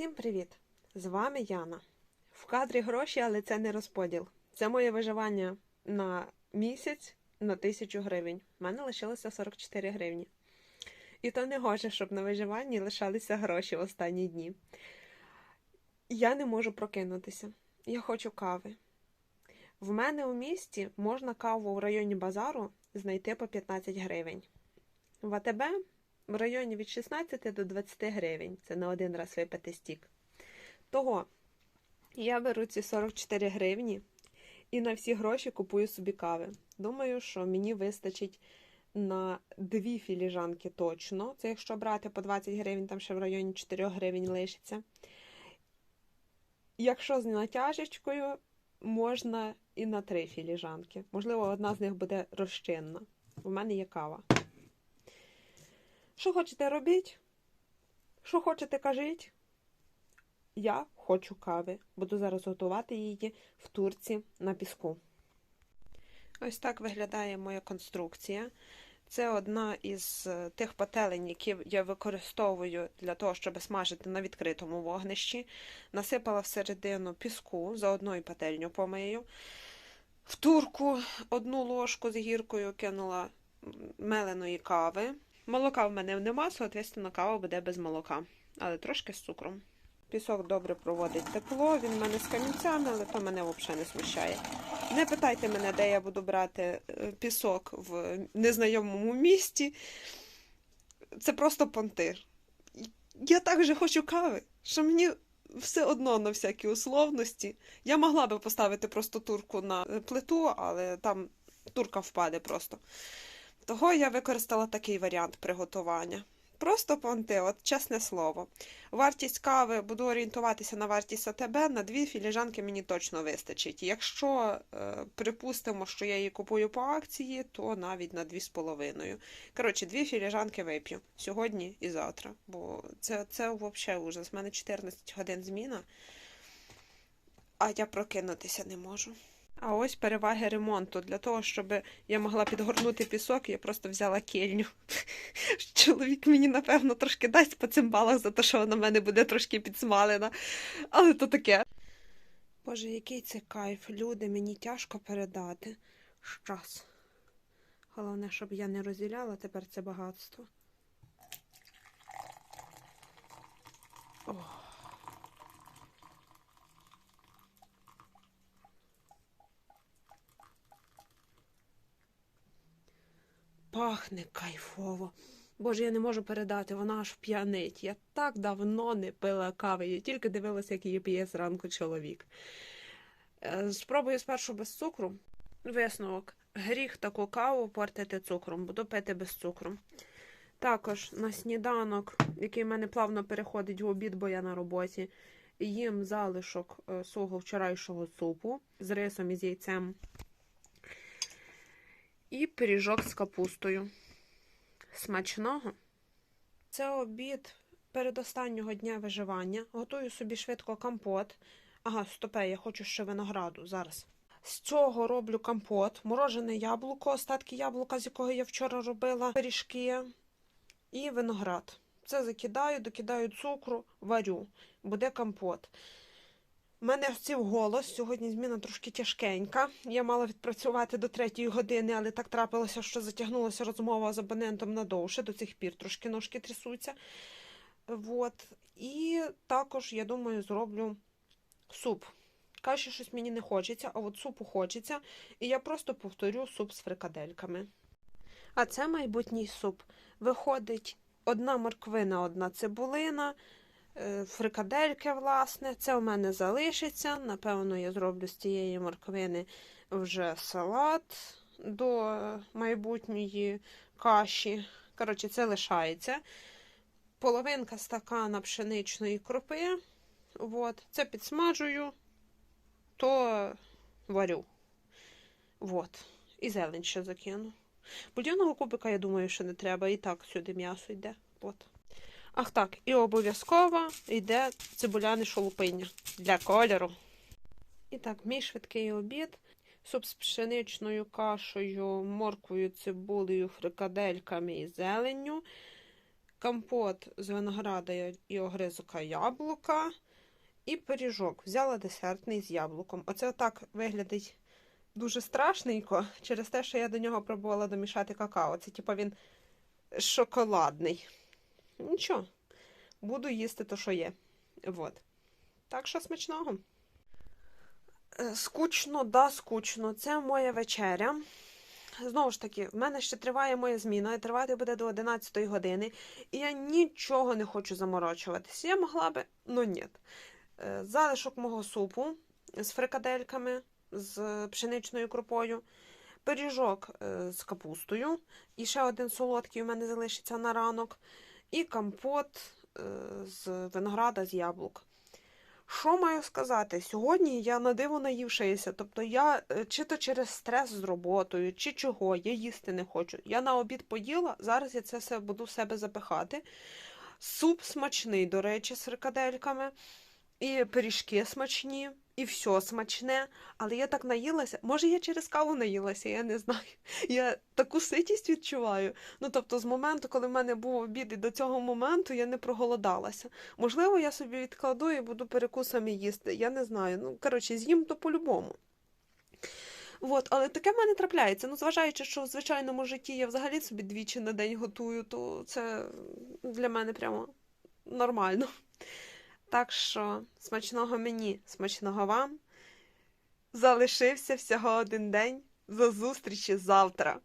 Всім привіт! З вами Яна. В кадрі гроші, але це не розподіл. Це моє виживання на місяць на тисячу гривень. У мене лишилося 44 гривні. І то не гоже, щоб на виживанні лишалися гроші в останні дні. Я не можу прокинутися. Я хочу кави. В мене у місті можна каву в районі базару знайти по 15 гривень. В АТБ в районі від 16 до 20 гривень. Це на один раз випити стік. Того я беру ці 44 гривні і на всі гроші купую собі кави. Думаю, що мені вистачить на дві філіжанки точно. Це якщо брати по 20 гривень, там ще в районі 4 гривень лишиться. Якщо з натяжечкою, можна і на три філіжанки. Можливо, одна з них буде розчинна. У мене є кава. Що хочете робіть? Що хочете кажіть? Я хочу кави. Буду зараз готувати її в турці на піску. Ось так виглядає моя конструкція. Це одна із е, тих пательень, які я використовую для того, щоб смажити на відкритому вогнищі. Насипала всередину піску, заодно і пательню помию. В турку одну ложку з гіркою кинула меленої кави. Молока в мене нема, соответственно, кава буде без молока, але трошки з цукром. Пісок добре проводить тепло, він в мене з камінцями, але то мене взагалі не смущає. Не питайте мене, де я буду брати е, пісок в незнайомому місті. Це просто понтир. Я так же хочу кави, що мені все одно на всякі условності. Я могла би поставити просто турку на плиту, але там турка впаде просто. Того я використала такий варіант приготування. Просто понти, от чесне слово. Вартість кави буду орієнтуватися на вартість АТБ, на дві філіжанки мені точно вистачить. Якщо е, припустимо, що я її купую по акції, то навіть на дві з половиною. Коротше, дві філіжанки вип'ю сьогодні і завтра. Бо це, це взагалі ужас. У мене 14 годин зміна, а я прокинутися не можу. А ось переваги ремонту. Для того, щоб я могла підгорнути пісок, я просто взяла кельню. Чоловік мені, напевно, трошки дасть по цим балах за те, що вона в мене буде трошки підсмалена. Але то таке. Боже, який це кайф. Люди, мені тяжко передати. Щас. Головне, щоб я не розділяла тепер це багатство. Пахне кайфово. Боже, я не можу передати, вона аж п'янить. Я так давно не пила кави, я тільки дивилася, як її п'є зранку чоловік. Е, Спробую спершу без цукру. Висновок. Гріх таку каву портити цукром, буду пити без цукру. Також на сніданок, який в мене плавно переходить в обід, бо я на роботі, їм залишок е, свого вчорашнього супу з рисом і з яйцем і пиріжок з капустою. Смачного. Це обід передостаннього дня виживання. Готую собі швидко компот. Ага, стопе, я хочу ще винограду зараз. З цього роблю компот, морожене яблуко, остатки яблука, з якого я вчора робила пиріжки, і виноград. Це закидаю, докидаю цукру, варю. Буде компот. У мене вців голос. Сьогодні зміна трошки тяжкенька. Я мала відпрацювати до третьої години, але так трапилося, що затягнулася розмова з абонентом надовше. До цих пір трошки ножки трясуться. Вот. І також, я думаю, зроблю суп. Каші щось мені не хочеться, а от супу хочеться. І я просто повторю суп з фрикадельками. А це майбутній суп. Виходить одна морквина, одна цибулина. Е, фрикадельки, власне. Це у мене залишиться. Напевно, я зроблю з цієї морквини вже салат до майбутньої каші. Коротше, це лишається. Половинка стакана пшеничної крупи. От. Це підсмажую, то варю. От. І зелень ще закину. Бульйонного кубика, я думаю, що не треба. І так сюди м'ясо йде. От. Ах так, і обов'язково йде цибуляне шолупиння для кольору. І так, мій швидкий обід. Суп з пшеничною кашею, морквою, цибулею, фрикадельками і зеленню. компот з винограда і- огризока яблука, і пиріжок. Взяла десертний з яблуком. Оце отак виглядить дуже страшненько, через те, що я до нього пробувала домішати какао. Це типу він шоколадний. Нічого, буду їсти то, що є. Вот. Так що смачного. Е, Скучно, да, скучно. Це моя вечеря. Знову ж таки, в мене ще триває моя зміна, і тривати буде до 11 години, і я нічого не хочу заморочуватися. Я могла би, ну ні. Е, Залишок мого супу з фрикадельками, з пшеничною крупою, пиріжок е, з капустою, і ще один солодкий у мене залишиться на ранок, і компот е, з винограда з яблук. Що маю сказати? Сьогодні я на диво наївшися. Тобто я е, чи то через стрес з роботою, чи чого, я їсти не хочу. Я на обід поїла, зараз я це все буду в себе запихати. Суп смачний, до речі, з фрикадельками, і пиріжки смачні, і все смачне. Але я так наїлася. Може, я через каву наїлася, я не знаю. Я таку ситість відчуваю. Ну, тобто, з моменту, коли в мене був обід, і до цього моменту я не проголодалася. Можливо, я собі відкладу і буду перекусами їсти. Я не знаю. Ну, коротше, з'їм то по-любому. От, але таке в мене трапляється. Ну, зважаючи, що в звичайному житті я взагалі собі двічі на день готую, то це для мене прямо нормально. Так що смачного мені, смачного вам. Залишився всього один день. До зустрічі завтра.